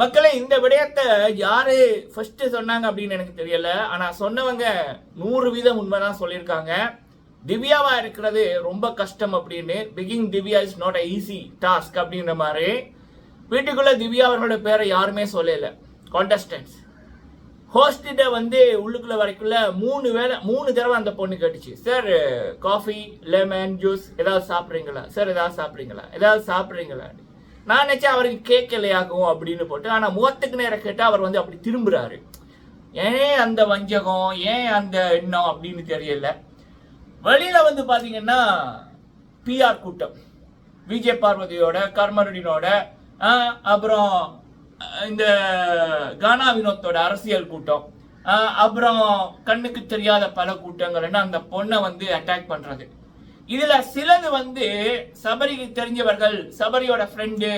மக்களை இந்த விடயத்தை யாரு ஃபர்ஸ்ட் சொன்னாங்க அப்படின்னு எனக்கு தெரியல. ஆனா சொன்னவங்க நூறு வீதம் உண்மைதான் சொல்லியிருக்காங்க. திவ்யாவா இருக்கிறது ரொம்ப கஷ்டம் அப்படின்னு. Picking Divya is not a easy task அப்படின்ற மாதிரி. வீட்டுக்குள்ள திவ்யா அவர்களோட பேரை யாருமே சொல்லல. கான்டஸ்டன்ஸ் ஹோஸ்டிட்ட வந்து உள்ளுக்குள்ள வரைக்குள்ள மூணு வேளை மூணு தடவை அந்த பொண்ணு கேட்டுச்சு. சார் காஃபி லெமன் ஜூஸ் ஏதாவது சாப்பிட்றீங்களா? சார் ஏதாவது சாப்பிட்றீங்களா? ஏதாவது சாப்பிட்றீங்களா? நான் நினைச்சேன் அவருக்கு கேட்கலையாகும் அப்படின்னு போட்டு ஆனா முகத்துக்கு நேரம் கேட்டால் அவர் வந்து அப்படி திரும்புறாரு. ஏன் அந்த வஞ்சகம்? ஏன் அந்த எண்ணம் அப்படின்னு தெரியல. வெளியில வந்து பாத்தீங்கன்னா பிஆர் கூட்டம். விஜய் பார்வதியோட கர்மருடினோட அப்புறம் இந்த கானா வினோத்தோட அரசியல் கூட்டம். அப்புறம் கண்ணுக்கு தெரியாத பல கூட்டங்கள்னா அந்த பொண்ணை வந்து அட்டாக் பண்றது. இதுல சிலது வந்து சபரிக்கு தெரிஞ்சவர்கள் சபரியோட ஃப்ரெண்டு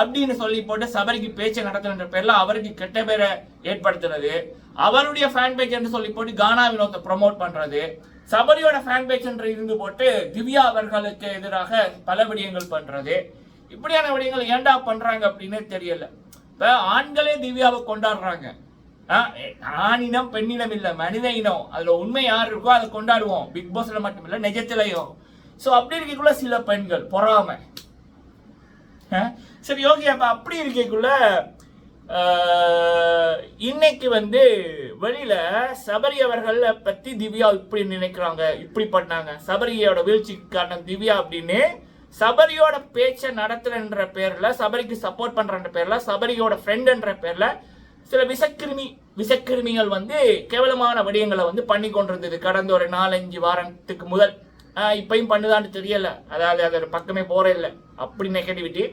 அப்படின்னு சொல்லி போட்டு சபரிக்கு பேச்சை நடத்துன்ற பேர்ல அவருக்கு கெட்ட பேரை ஏற்படுத்துறது. அவருடைய ஃபேன் பேஜ் என்று சொல்லி போட்டு கானா வினோத்தை ப்ரமோட் பண்றது. சபரியோட ஃபேன் பேஜ் என்று இருந்து போட்டு திவ்யா அவர்களுக்கு எதிராக பல விடயங்கள் பண்றது. இப்படியான விடயங்கள் ஏன்டா பண்றாங்க அப்படின்னு தெரியல. இப்ப ஆண்களே திவ்யாவை கொண்டாடுறாங்க. ஆணினம் பெண்ணினம் இல்ல மனித இனம். அதுல உண்மை யார் இருக்கோ அதை கொண்டாடுவோம். பிக் பாஸ்ல மட்டும் இல்ல நிஜத்திலையும். ஸோ அப்படி இருக்கக்குள்ள சில பெண்கள் பொறாமை. சரி ஓகே அப்ப அப்படி இருக்கக்குள்ள இன்னைக்கு வந்து வெளியில சபரி அவர்களை பத்தி திவ்யா இப்படி நினைக்கிறாங்க இப்படி பண்ணாங்க. சபரியோட வீழ்ச்சிக்கு காரணம் திவ்யா அப்படின்னு சபரியோட பேச்சை நடத்துறன்ற பேர்ல சபரிக்கு சப்போர்ட் பண்றன்ற பேர்ல சபரியோட ஃப்ரெண்ட்ன்ற பேர்ல சில விஷக்கிருமி விஷக்கிருமிகள் வந்து கேவலமான விடயங்களை வந்து பண்ணி கொண்டிருந்தது கடந்த ஒரு நாலஞ்சு வாரத்துக்கு முதல். இப்பயும் பண்ணுதான்னு தெரியல. அதாவது அதோட ஒரு பக்கமே போகிற இல்லை அப்படி நெகட்டிவிட்டி.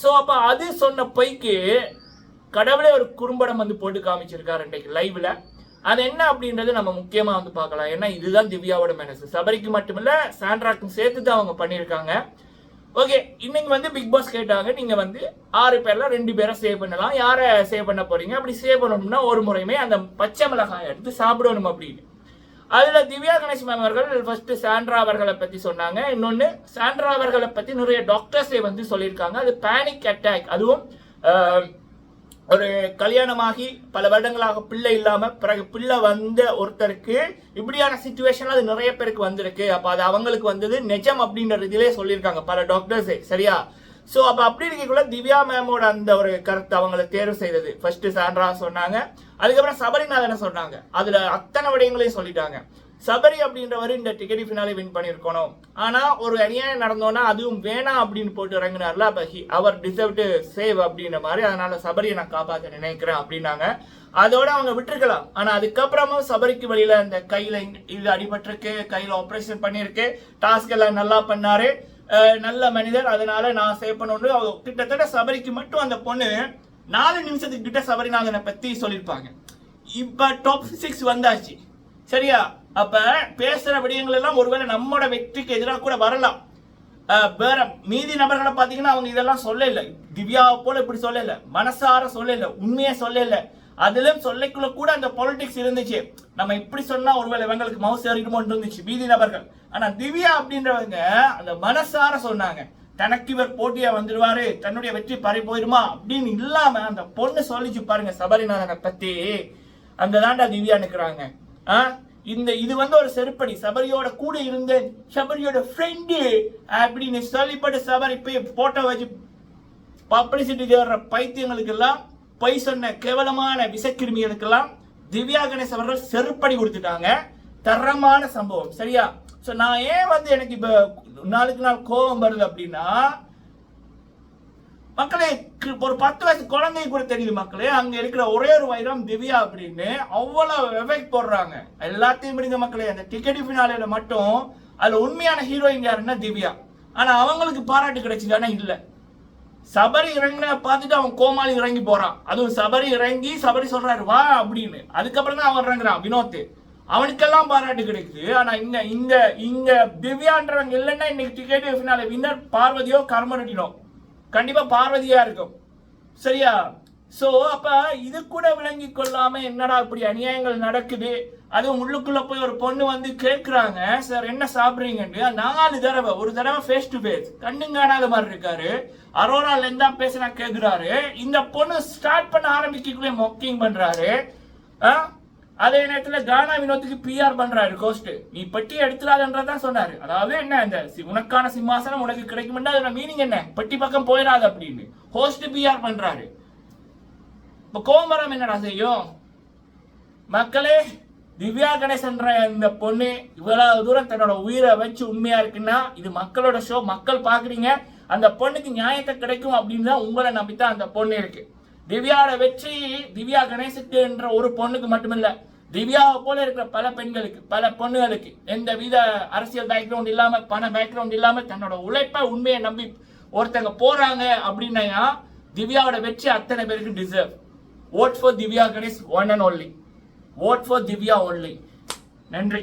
ஸோ அப்போ அது சொன்ன பைக்கு கடவுளே ஒரு குறும்படம் வந்து போட்டு காமிச்சிருக்காரு இன்றைக்கு லைவில் அது என்ன அப்படின்றது நம்ம முக்கியமாக வந்து பார்க்கலாம். ஏன்னா இதுதான் திவ்யாவோட மனசு. சபரிக்கு மட்டுமில்ல சாண்ட்ராக்கும் சேர்த்து தான் அவங்க பண்ணியிருக்காங்க. ஓகே இன்னைக்கு வந்து பிக் பாஸ் கேட்டாங்க. நீங்க வந்து ஆறு பேர்ல ரெண்டு பேரை சேவ் பண்ணலாம். யாரை சேவ் பண்ண போறீங்க? அப்படி சேவ் பண்ணணும்னா ஒரு முறையுமே அந்த பச்சை மிளகாய் எடுத்து சாப்பிடணும் அப்படின்னு. அதில் திவ்யா கணேஷ் மேம் அவர்கள் ஃபர்ஸ்ட் சாண்ட்ரா அவர்களை பற்றி சொன்னாங்க. இன்னொன்று சாண்ட்ரா அவர்களை பற்றி நிறைய டாக்டர்ஸே வந்து சொல்லியிருக்காங்க. அது பேனிக் அட்டாக் அதுவும் ஒரு கல்யாணமாகி பல வருடங்களாக பிள்ளை இல்லாமல் பிறகு பிள்ளை வந்த ஒருத்தருக்கு இப்படியான சுச்சுவேஷன் அது நிறைய பேருக்கு வந்திருக்கு. அப்போ அது அவங்களுக்கு வந்தது நிஜம் அப்படின்ற இதிலே சொல்லியிருக்காங்க பல டாக்டர்ஸே சரியா? ஸோ அப்போ அப்படி இருக்கக்குள்ள திவ்யா மேமோட அந்த ஒரு கருத்து அவங்கள தேர்வு செய்தது. ஃபர்ஸ்ட் சாண்ட்ரா சொன்னாங்க. அதுக்கப்புறம் சபரிநாதன் சொன்னாங்க? அதுல அத்தனை விடயங்களையும் சொல்லிட்டாங்க. சபரி அப்படின்றவர் இந்த டிக்கெட் ஃபினாலே வின் பண்ணியிருக்கணும். ஆனா ஒரு அநியாயம் நடந்தோன்னா அதுவும் வேணாம் அப்படின்னு போட்டு இறங்கினார்ல அப்ப ஹி அவர் டிசர்வ் டு சேவ் அப்படின்ற மாதிரி அதனால சபரியை நான் காப்பாற்ற நினைக்கிறேன் அப்படின்னாங்க. அதோட அவங்க விட்டுருக்கலாம். ஆனா அதுக்கப்புறமும் சபரிக்கு வழியில அந்த கையில இது அடிபட்டிருக்கு கையில ஆபரேஷன் பண்ணியிருக்கு டாஸ்க் எல்லாம் நல்லா பண்ணாரு. நல்ல மனிதர். அதனால நான் சேவ் பண்ணணும் அவங்க கிட்டத்தட்ட சபரிக்கு மட்டும் அந்த பொண்ணு நாலு நிமிஷத்துக்கு கிட்ட சபரிநாதனை பத்தி சொல்லியிருப்பாங்க. இப்ப டாப் சிக்ஸ் வந்தாச்சு. சரியா? அப்ப பேசுற விடயங்கள் எல்லாம் ஒருவேளை நம்மோட வெற்றிக்கு எதிராக கூட வரலாம். வேற மீதி நபர்களை பாத்தீங்கன்னா அவங்க இதெல்லாம் சொல்லல. திவ்யாவை போல இப்படி சொல்லல. மனசார சொல்லல. உண்மையை சொல்லல. அதிலும் சொல்லைக்குள்ள கூட அந்த பொலிட்டிக்ஸ் இருந்துச்சு. நம்ம இப்படி சொன்னா ஒருவேளை இவங்களுக்கு மவுஸ் ஏறிடுமோ இருந்துச்சு. மீதி நபர்கள். ஆனா திவ்யா அப்படின்றவங்க அந்த மனசார சொன்னாங்க. தனக்கு இவர் போட்டியா வந்துடுவாரு தன்னுடைய வெற்றி பறி போயிருமா அப்படின்னு இல்லாம அந்த பொண்ணு சொல்லிச்சு பாருங்க சபரிநாதனை பத்தி. அந்த தாண்டா திவ்யா நிக்கிறாங்க. ஆ? இந்த இது வந்து ஒரு செருப்படி. சபரியோட கூட இருந்த சபரியோட ஃப்ரெண்டு அப்படின்னு சொல்லிப்பட்டு சபரி போய் போட்டோ வச்சு பப்ளிசிட்டி தேடுற பைத்தியங்களுக்கெல்லாம் பொய் சொன்ன கேவலமான விசக்கிருமிகளுக்கெல்லாம் திவ்யா கணேஷ் அவர்கள் செருப்படி கொடுத்துட்டாங்க. தரமான சம்பவம். சரியா? சோ நான் ஏன் வந்து எனக்கு இப்ப நாளுக்கு நாள் கோபம் வருது அப்படின்னா மக்களே ஒரு பத்து வயசு குழந்தை கூட தெரியுது மக்களே அங்க இருக்கிற ஒரே ஒரு வைரம் திவ்யா அப்படின்னு அவ்வளவு வெவைக் போடுறாங்க. எல்லாத்தையும் முடிஞ்ச மக்களே அந்த டிக்கெட் ஃபினாலேல மட்டும் அதுல உண்மையான ஹீரோயின் யாருன்னா திவ்யா. ஆனா அவங்களுக்கு பாராட்டு கிடைச்சதானா இல்லை. சபரி இறங்கின பார்த்துட்டு அவன் கோமாளி இறங்கி போறான். அதுவும் சபரி இறங்கி சபரி சொல்றாரு வா அப்படின்னு. அதுக்கப்புறம் தான் அவன் இறங்குறான் வினோத் அவனுக்கெல்லாம் பாராட்டு கிடைக்குது. ஆனா இங்க இங்க இங்க திவ்யான்றவங்க இல்லைன்னா இன்னைக்கு டிக்கெட் ஃபினாலே வின்னர் பார்வதியோ கர்மரெட்டினோ கண்டிப்பா பார்வதியா இருக்கும். சரியா? ஸோ அப்போ இது கூட விளங்கி கொள்ளாமல் என்னடா இப்படி அநியாயங்கள் நடக்குது? அதுவும் உள்ளுக்குள்ளே போய் ஒரு பொண்ணு வந்து கேட்குறாங்க சார் என்ன சாப்பிட்றீங்கன்னு? நாலு தடவை ஒரு தடவை ஃபேஸ் டு ஃபேஸ் கண்ணும் காணாத மாதிரி இருக்காரு. அரோரால இருந்தா பேசினா கேட்குறாரு இந்த பொண்ணு ஸ்டார்ட் பண்ண ஆரம்பிக்கக்குள்ளே மொக்கிங் பண்ணுறாரு ஆ? அதே நேரத்தில் கானா வினோத்துக்கு பிஆர் பண்றாரு கோஸ்ட் நீ பெட்டி எடுத்துடாதன்றதான் சொன்னாரு. அதாவது என்ன இந்த சி- உனக்கான சிம்மாசனம் உனக்கு கிடைக்கும்னா அதோட மீனிங் என்ன? பெட்டி பக்கம் போயிடாது அப்படின்னு. ஹோஸ்ட் பிஆர் பண்றாரு. இப்போ கோமரம் என்னடா செய்யும்? மக்களே திவ்யா கணேசன்ற இந்த பொண்ணு இவ்வளவு தூரம் தன்னோட உயிரை வச்சு உண்மையா இருக்குன்னா இது மக்களோட ஷோ மக்கள் பாக்குறீங்க அந்த பொண்ணுக்கு நியாயத்தை கிடைக்கும் அப்படின்னு தான் உங்களை நம்பித்தான் அந்த பொண்ணு இருக்கு. திவ்யாவோட வெற்றி திவ்யா கணேசுக்குன்ற ஒரு பொண்ணுக்கு மட்டுமில்ல திவ்யாவை போல இருக்கிற பல பெண்களுக்கு பல பொண்ணுகளுக்கு எந்த வித அரசியல் பேக்ரவுண்ட் இல்லாம பண பேக்ரவுண்ட் இல்லாம தன்னோட உழைப்ப உண்மையை நம்பி ஒருத்தங்க போறாங்க அப்படின்னா திவ்யாவோட வெற்றி அத்தனை பேருக்கு deserve vote for Divya Ganesh one and only vote for Divya only நன்றி